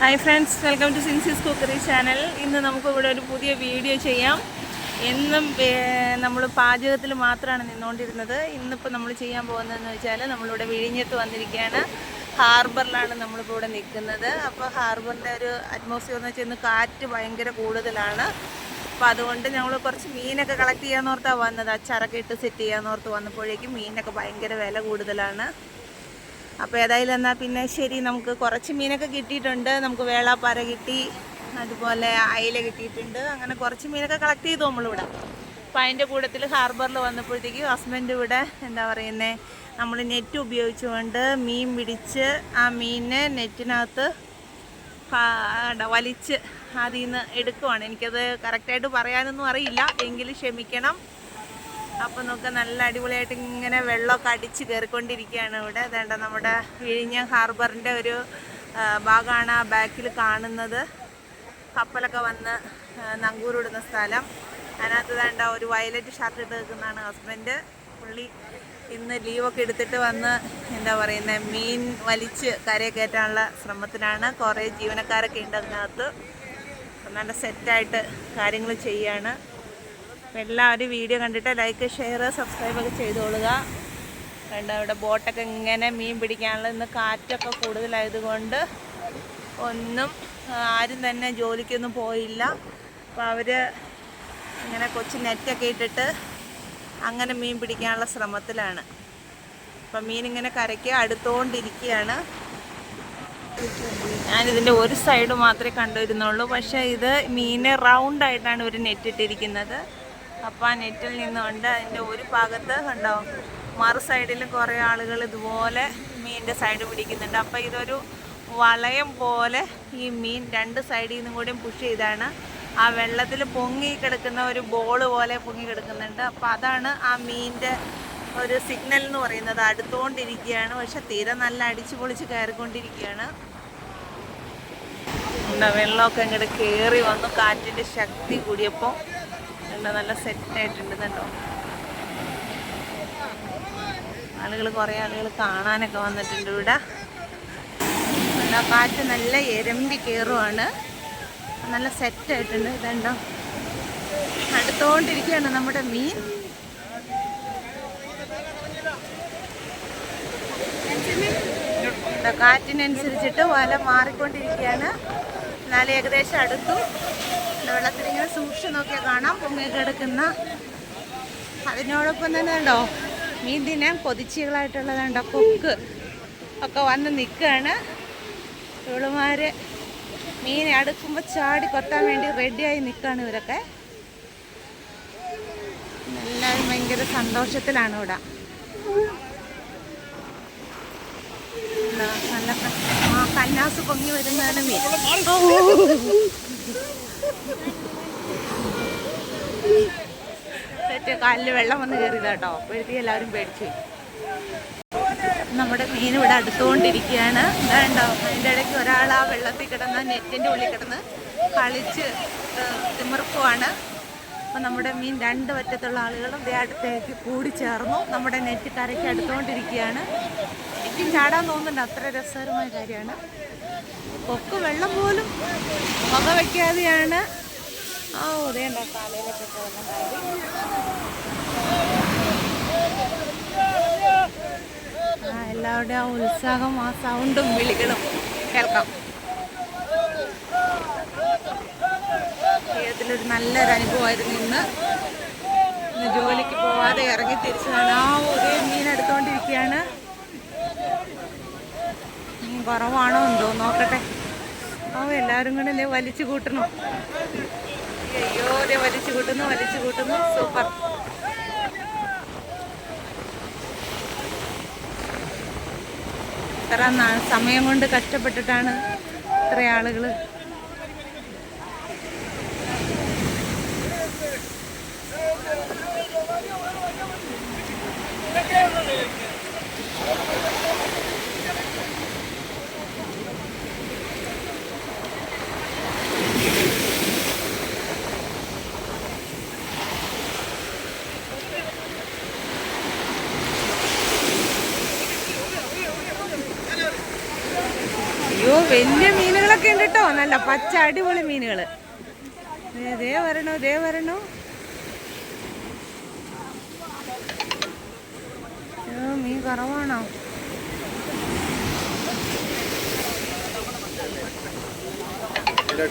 Hi friends welcome to സിൻസിസ് cookery channel ഇന്ന് നമുക്കിവിടെ ഒരു പുതിയ വീഡിയോ ചെയ്യാം. എന്നും നമ്മൾ പാചകത്തിൽ മാത്രമാണ് നിന്നുകൊണ്ടിരുന്നത് ഇന്നിപ്പോൾ നമ്മൾ ചെയ്യാൻ പോകുന്നതെന്ന് വെച്ചാൽ നമ്മളിവിടെ വിഴിഞ്ഞത്ത് വന്നിരിക്കുകയാണ് ഹാർബറിലാണ് നമ്മളിപ്പോൾ ഇവിടെ നിൽക്കുന്നത് അപ്പോൾ ഹാർബറിന്റെ ഒരു അറ്റ്മോസ്ഫിയർ എന്ന് വെച്ചാൽ ഇന്ന് കാറ്റ് ഭയങ്കര കൂടുതലാണ്. അപ്പോൾ അതുകൊണ്ട് ഞങ്ങൾ കുറച്ച് മീനൊക്കെ കളക്ട് ചെയ്യാമെന്നോർത്താണ് വന്നത്. അച്ചാറൊക്കെ ഇട്ട് സെറ്റ് ചെയ്യാമെന്നോർത്ത് വന്നപ്പോഴേക്കും മീനൊക്കെ ഭയങ്കര വില കൂടുതലാണ്. അപ്പോൾ ഏതായാലും എന്നാൽ പിന്നെ ശരി നമുക്ക് കുറച്ച് മീനൊക്കെ കിട്ടിയിട്ടുണ്ട്. നമുക്ക് വേളാപ്പാര കിട്ടി അതുപോലെ അയില കിട്ടിയിട്ടുണ്ട്. അങ്ങനെ കുറച്ച് മീനൊക്കെ കളക്ട് ചെയ്തു നമ്മളിവിടെ. അപ്പോൾ അതിന്റെ കൂട്ടത്തിൽ ഹാർബറിൽ വന്നപ്പോഴത്തേക്കും ഹസ്ബൻഡ് ഇവിടെ എന്താ പറയുന്നത് നമ്മൾ നെറ്റ് ഉപയോഗിച്ചുകൊണ്ട് മീൻ പിടിച്ച് ആ മീനിനെ നെറ്റിനകത്ത് വലിച്ച് അതിൽ നിന്ന് എടുക്കുവാണ്. എനിക്കത് കറക്റ്റായിട്ട് പറയാനൊന്നും അറിയില്ല. എങ്കിലും ക്ഷമിക്കണം. അപ്പോൾ നമുക്ക് നല്ല അടിപൊളിയായിട്ട് ഇങ്ങനെ വെള്ളമൊക്കെ അടിച്ച് കയറിക്കൊണ്ടിരിക്കുകയാണ് ഇവിടെ. അതേണ്ട നമ്മുടെ വിഴിഞ്ഞ ഹാർബറിന്റെ ഒരു ഭാഗമാണ് ആ ബാക്കിൽ കാണുന്നത്. കപ്പലൊക്കെ വന്ന് നങ്കൂരിടുന്ന സ്ഥലം. അതിനകത്ത് വേണ്ട ഒരു വയലറ്റ് ഷർട്ട് ഇട്ട് നിൽക്കുന്നതാണ് ഹസ്ബൻഡ്. പുള്ളി ഇന്ന് ലീവൊക്കെ എടുത്തിട്ട് വന്ന് എന്താ പറയുന്നത് മീൻ വലിച്ച് കരയെ കയറ്റാനുള്ള ശ്രമത്തിലാണ്. കുറേ ജീവനക്കാരൊക്കെ ഉണ്ട് അതിനകത്ത്. നല്ല സെറ്റായിട്ട് കാര്യങ്ങൾ ചെയ്യാണ്. എല്ലാവരും വീഡിയോ കണ്ടിട്ട് ലൈക്ക് ഷെയർ സബ്സ്ക്രൈബ് ഒക്കെ ചെയ്തോളുക. കണ്ട ഇവിടെ ബോട്ടൊക്കെ ഇങ്ങനെ മീൻ പിടിക്കാനുള്ള ഇന്ന് കാറ്റൊക്കെ കൂടുതലായതുകൊണ്ട് ഒന്നും ആരും തന്നെ ജോലിക്കൊന്നും പോയില്ല. അപ്പോൾ അവർ ഇങ്ങനെ കൊച്ചു നെറ്റൊക്കെ ഇട്ടിട്ട് അങ്ങനെ മീൻ പിടിക്കാനുള്ള ശ്രമത്തിലാണ്. അപ്പം മീൻ ഇങ്ങനെ കരയ്ക്ക് അടുത്തുകൊണ്ടിരിക്കുകയാണ് ഞാനിതിന്റെ ഒരു സൈഡ് മാത്രമേ കണ്ടുവരുന്നുള്ളൂ. പക്ഷേ ഇത് മീനെ റൗണ്ടായിട്ടാണ് ഒരു നെറ്റ് ഇട്ടിരിക്കുന്നത്. ആ നെറ്റിൽ നിന്നുകൊണ്ട് അതിന്റെ ഒരു ഭാഗത്ത് കണ്ടോ? മറു സൈഡിൽ കുറേ ആളുകൾ ഇതുപോലെ മീനിന്റെ സൈഡ് പിടിക്കുന്നുണ്ട്. അപ്പോൾ ഇതൊരു വളയം പോലെ ഈ മീൻ രണ്ട് സൈഡിൽ നിന്നും കൂടി പുഷ് ചെയ്താണ്. ആ വെള്ളത്തിൽ പൊങ്ങി കിടക്കുന്ന ഒരു ബോൾ പോലെ പൊങ്ങി കിടക്കുന്നുണ്ട്. അപ്പോൾ അതാണ് ആ മീനിന്റെ ഒരു സിഗ്നൽ എന്ന് പറയുന്നത്. അടുത്തുകൊണ്ടിരിക്കുകയാണ് പക്ഷെ തീരെ നല്ല അടിച്ചു പൊളിച്ച് കയറിക്കൊണ്ടിരിക്കുകയാണ്. വെള്ളമൊക്കെ ഇങ്ങോട്ട് കയറി വന്നു. കാറ്റിന്റെ ശക്തി കൂടിയപ്പോൾ എന്താ നല്ല സെറ്റായിട്ടുണ്ട് കണ്ടോ? ആളുകൾ കുറേ ആളുകൾ കാണാനൊക്കെ വന്നിട്ടുണ്ട് ഇവിടെ. നല്ല കാറ്റ് നല്ല എരമ്പി കയറുവാണ് നല്ല സെറ്റ് ആയിട്ടുണ്ട് ഇതുണ്ടോ? അടുത്തോണ്ടിരിക്കുകയാണ് നമ്മുടെ മീൻ. കാറ്റിനനുസരിച്ചിട്ട് വല മാറിക്കൊണ്ടിരിക്കുകയാണ്. എന്നാലും ഏകദേശം അടുത്തു. ദാ വെള്ളത്തിലിങ്ങനെ സൂക്ഷിച്ച് നോക്കിയാൽ കാണാം. പൊങ്ങി കിടക്കുന്ന അതിനോടൊപ്പം തന്നെ ഉണ്ടോ മീൻ തിന്നാൻ കൊതിച്ചികളായിട്ടുള്ളതുണ്ടോ കൊക്ക് ഒക്കെ വന്ന് നിൽക്കുകയാണ് ഇവളുമാർ മീൻ അടുക്കുമ്പോൾ ചാടി കൊത്താൻ വേണ്ടി റെഡിയായി നിൽക്കുകയാണ് ഇവരൊക്കെ. എല്ലാവരും ഭയങ്കര സന്തോഷത്തിലാണ് ഇവിടെ. നല്ല ആ കന്നാസ് പൊങ്ങി വരുന്നതാണ് മീൻ. സെറ്റ് കാലിൽ വെള്ളം വന്ന് കയറിയതാ കേട്ടോ. അപ്പോഴത്തേക്ക് എല്ലാവരും പേടിച്ചു. നമ്മുടെ മീൻ ഇവിടെ അടുത്തുകൊണ്ടിരിക്കുകയാണ്. വേണ്ടോ അതിന്റെ ഇടയ്ക്ക് ഒരാൾ ആ വെള്ളത്തിൽ കിടന്ന് നെറ്റിന്റെ ഉള്ളിൽ കിടന്ന് കളിച്ച് തിമിർക്കുവാണ്. അപ്പം നമ്മുടെ മീൻ രണ്ട് വറ്റത്തുള്ള ആളുകളും ഇതേ അടുത്തേക്ക് കൂടി ചേർന്നു നമ്മുടെ നെറ്റ് കരയ്ക്ക് അടുത്തുകൊണ്ടിരിക്കുകയാണ്. എനിക്കും ചാടാൻ തോന്നുന്നുണ്ട്. അത്ര രസകരമായ കാര്യമാണ്. കൊക്ക് വെള്ളം പോലും വക വയ്ക്കാതെയാണ് കയറി ആ എല്ലാവരുടെയും ഉത്സാഹം ആ സൗണ്ടും വിളികളും കേൾക്കാം. ജീവിതത്തിലൊരു നല്ലൊരു അനുഭവമായിരുന്നു ഇന്ന്. ഇന്ന് ജോലിക്ക് പോവാതെ ഇറങ്ങി തിരിച്ചതാണ്. ആ ഒരേ മീൻ എടുത്തുകൊണ്ടിരിക്കുകയാണ് കുറവാണോ എന്തോ നോക്കട്ടെ. ആ എല്ലാവരും കൂടെ വലിച്ചു കൂട്ടണം. സൂപ്പർ. ഇത്ര സമയം കൊണ്ട് കഷ്ടപ്പെട്ടിട്ടാണ് ഇത്ര ആളുകൾ അയ്യോ വലിയ മീനുകളൊക്കെ ഉണ്ട് കേട്ടോ നല്ല പച്ച അടിപൊളി മീനുകൾ ദേ വരണോ ദേ വരണോ. മീൻ കുറവാണോ?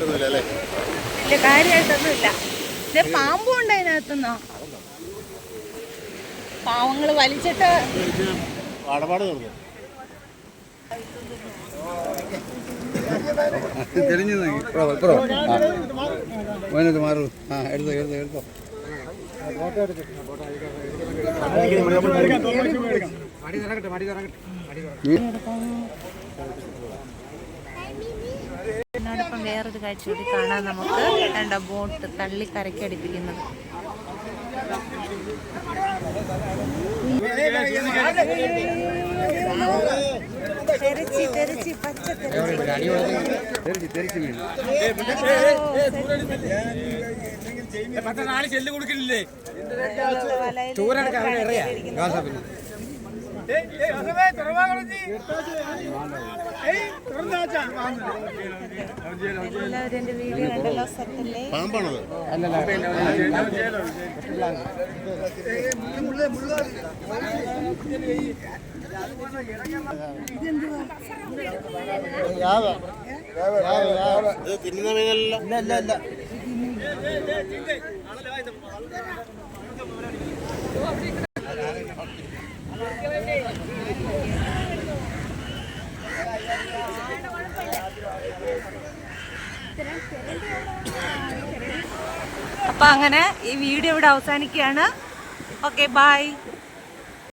വലിയ കാര്യമായിട്ടൊന്നുമില്ല ഇതേ പാമ്പും ഉണ്ട് അതിനകത്തുനിന്നോ? പാവങ്ങൾ വലിച്ചിട്ട് പാടപാട് തീർന്നു. തെളിഞ്ഞു ഇപ്പറോ ഇപ്പറോ ആ മോനത് മാറൂ ആ എടുത്തോ എടുത്തോ എടുത്തോ ഇതിനോടൊപ്പം വേറൊരു കാഴ്ച കൂടി കാണാൻ നമുക്ക് രണ്ട് ബോട്ട് തള്ളി കരയ്ക്കടിപ്പിക്കുന്നത് പച്ച തെറിച്ച് തെറിച്ച് മീൻ എല്ലാവരും എന്റെ വീഡിയോ കണ്ടല്ലോ സെറ്റല്ലേ പാമ്പാണത് ഇത് തിന്നുന്ന മീനല്ല അപ്പം അങ്ങനെ ഈ വീഡിയോ ഇവിടെ അവസാനിക്കുകയാണ്. Okay bye